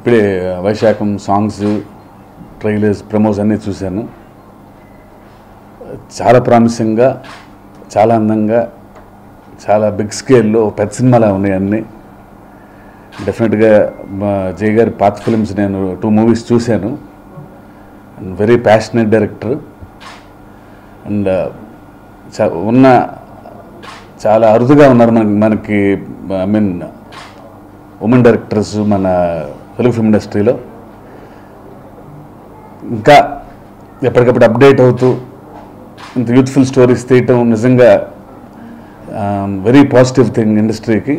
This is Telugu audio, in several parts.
ఇప్పుడే వైశాఖం సాంగ్స్ ట్రైలర్స్ ప్రమోస్ అన్నీ చూశాను. చాలా ప్రామిసింగ్గా చాలా అందంగా చాలా బిగ్ స్కేల్లో పెద్ద సినిమాలా ఉన్నాయి అన్నీ. డెఫినెట్గా మా జయ గారి పాత ఫిల్మ్స్ నేను టూ మూవీస్ చూశాను. And very passionate director. And ఉన్న చాలా అరుదుగా ఉన్నారు మనకి మనకి ఐ మీన్ ఉమెన్ డైరెక్టర్స్ మన తెలుగు ఫిల్మ్ ఇండస్ట్రీలో ఇంకా ఎప్పటికప్పుడు అప్డేట్ అవుతూ ఇంత యూత్ఫుల్ స్టోరీస్ తీయటం నిజంగా వెరీ పాజిటివ్ థింగ్ ఇండస్ట్రీకి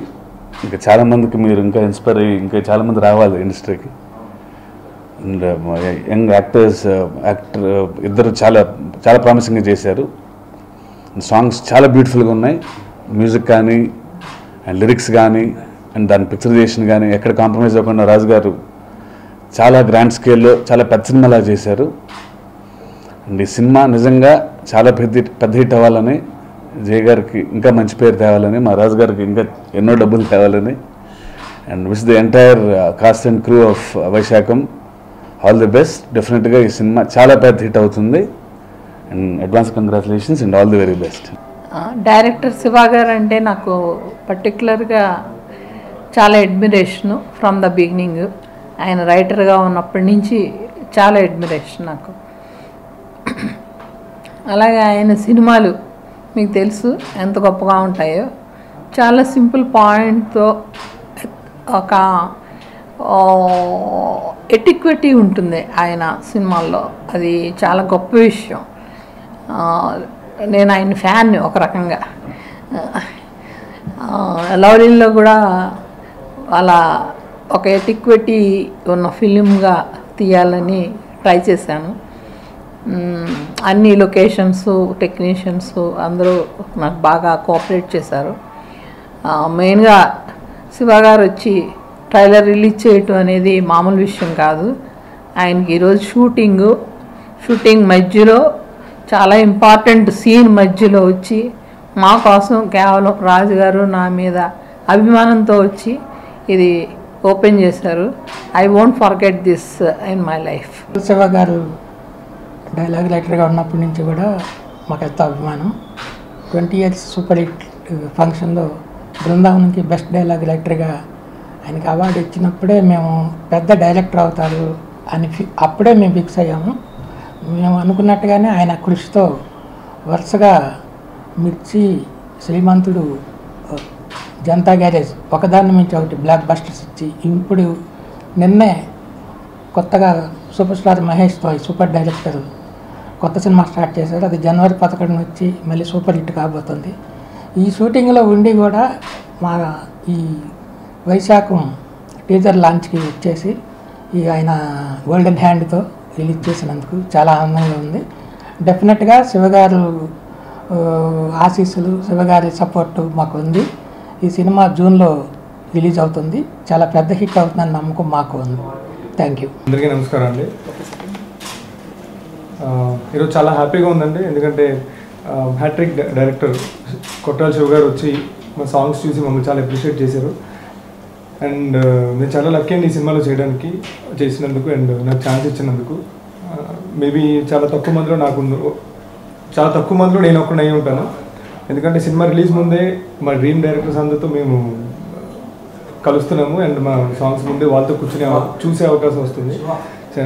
ఇంకా చాలామందికి మీరు ఇంకా ఇన్స్పైర్ అయ్యి ఇంకా చాలామంది రావాలి ఇండస్ట్రీకి అండ్ యంగ్ యాక్టర్స్ యాక్టర్ ఇద్దరు చాలా చాలా ప్రామిసింగ్గా చేశారు. సాంగ్స్ చాలా బ్యూటిఫుల్గా ఉన్నాయి. మ్యూజిక్ కానీ అండ్ లిరిక్స్ కానీ అండ్ దాని పిక్చరైజేషన్ కానీ ఎక్కడ కాంప్రమైజ్ అవ్వకుండా రాజు గారు చాలా గ్రాండ్ స్కేల్లో చాలా పెద్ద సినిమాలా చేశారు. అండ్ ఈ సినిమా నిజంగా చాలా పెద్ద పెద్ద హిట్ అవ్వాలని జయ గారికి ఇంకా మంచి పేరు తేవాలని మా రాజు గారికి ఇంకా ఎన్నో డబ్బులు తేవాలని. And with the entire cast and crew of Vaishakham all the best. డెఫినెట్గా ఈ సినిమా చాలా పెద్ద హిట్ అవుతుంది. And advance congratulations and all the very best director Shiva garu అంటే నాకు పర్టికులర్గా చాలా అడ్మిరేషను ఫ్రమ్ ద బిగినింగ్ ఆయన రైటర్గా ఉన్నప్పటి నుంచి చాలా అడ్మిరేషన్ నాకు. అలాగే ఆయన సినిమాలు మీకు తెలుసు ఎంత గొప్పగా ఉంటాయో. చాలా సింపుల్ పాయింట్తో ఒక ఎటిక్విటీ ఉంటుంది ఆయన సినిమాల్లో. అది చాలా గొప్ప విషయం. నేను ఆయన ఫ్యాన్ ఒక రకంగా. లవ్లీలో కూడా అలా ఒక ఎటిక్విటీ ఉన్న ఫిలింగా తీయాలని ట్రై చేశాను. అన్ని లొకేషన్స్ టెక్నీషియన్స్ అందరూ నాకు బాగా కోఆపరేట్ చేశారు. మెయిన్గా శివ గారు వచ్చి ట్రైలర్ రిలీజ్ చేయటం అనేది మామూలు విషయం కాదు. ఆయనకి ఈరోజు షూటింగు షూటింగ్ మధ్యలో చాలా ఇంపార్టెంట్ సీన్ మధ్యలో వచ్చి మా కోసం కేవలం రాజుగారు నా మీద అభిమానంతో వచ్చి ఇది ఓపెన్ చేశారు. I won't forget this in my life Shiva garu dialogue రైటర్గా ఉన్నప్పటి నుంచి కూడా మాకు ఎంతో అభిమానం. ట్వంటీ ఇయర్స్ సూపర్ హిట్ ఫంక్షన్లో బృందావనంకి బెస్ట్ డైలాగ్ రైటర్గా ఆయనకి అవార్డు ఇచ్చినప్పుడే మేము పెద్ద డైరెక్టర్ అవుతారు అని ఫి- అప్పుడే మేము ఫిక్స్ అయ్యాము. మేము అనుకున్నట్టుగానే ఆయన కృషితో వరుసగా మిర్చి శ్రీమంతుడు uh, జనతా గ్యారేజ్ ఒకదాని నుంచి ఒకటి బ్లాక్ బస్టర్స్ ఇచ్చి ఇప్పుడు నిన్నే కొత్తగా సూపర్ స్టార్ మహేష్తో సూపర్ డైరెక్టర్ కొత్త సినిమా స్టార్ట్ చేశారు అది జనవరి పదకొండున వచ్చి మళ్ళీ సూపర్ హిట్ కాబోతుంది. ఈ షూటింగ్లో ఉండి కూడా మా ఈ వైశాఖం టీజర్ లాంచ్కి వచ్చేసి ఈ ఆయన గోల్డెన్ హ్యాండ్తో రిలీజ్ చేసినందుకు చాలా ఆనందంగా ఉంది. డెఫినెట్గా శివగారు ఆశీస్సులు శివగారి సపోర్టు మాకు ఉంది ఈ సినిమా జూన్లో రిలీజ్ అవుతుంది. చాలా పెద్ద హిట్ అవుతుందని నమ్మకం మాకు ఉంది. థ్యాంక్ యూ అందరికీ నమస్కారం అండి. ఈరోజు చాలా హ్యాపీగా ఉందండి. ఎందుకంటే హ్యాట్రిక్ డైరెక్టర్ కొట్టాల శివ గారు వచ్చి మా సాంగ్స్ చూసి మమ్మల్ని చాలా అప్రిషియేట్ చేశారు. అండ్ నేను చాలా లక్కీ అండి ఈ సినిమాలో చేయడానికి చేసినందుకు అండ్ నాకు ఛాన్స్ ఇచ్చినందుకు. మేబీ చాలా తక్కువ మందిలో నాకు చాలా తక్కువ మందిలో నేను ఒక్కడే ఉంటాను. ఎందుకంటే సినిమా రిలీజ్ ముందే మా డ్రీమ్ డైరెక్టర్స్ అందరితో మేము కలుస్తున్నాము అండ్ మా సాంగ్స్ ముందే వాళ్ళతో కూర్చునే చూసే అవకాశం వస్తుంది. సో,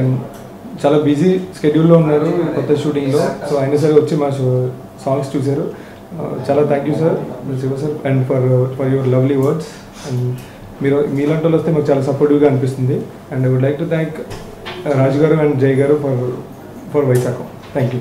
చాలా బిజీ స్కెడ్యూల్లో ఉన్నారు కొత్త షూటింగ్లో. సో అయినా సరే వచ్చి మా సాంగ్స్ చూశారు. చాలా thank you sir Shiva sir and for for your lovely words and మీరు మీలాంటి వాళ్ళు వస్తే మాకు చాలా సపోర్టివ్గా అనిపిస్తుంది. And I would like to thank Raju garu and Jay garu for for Vaishakham thank you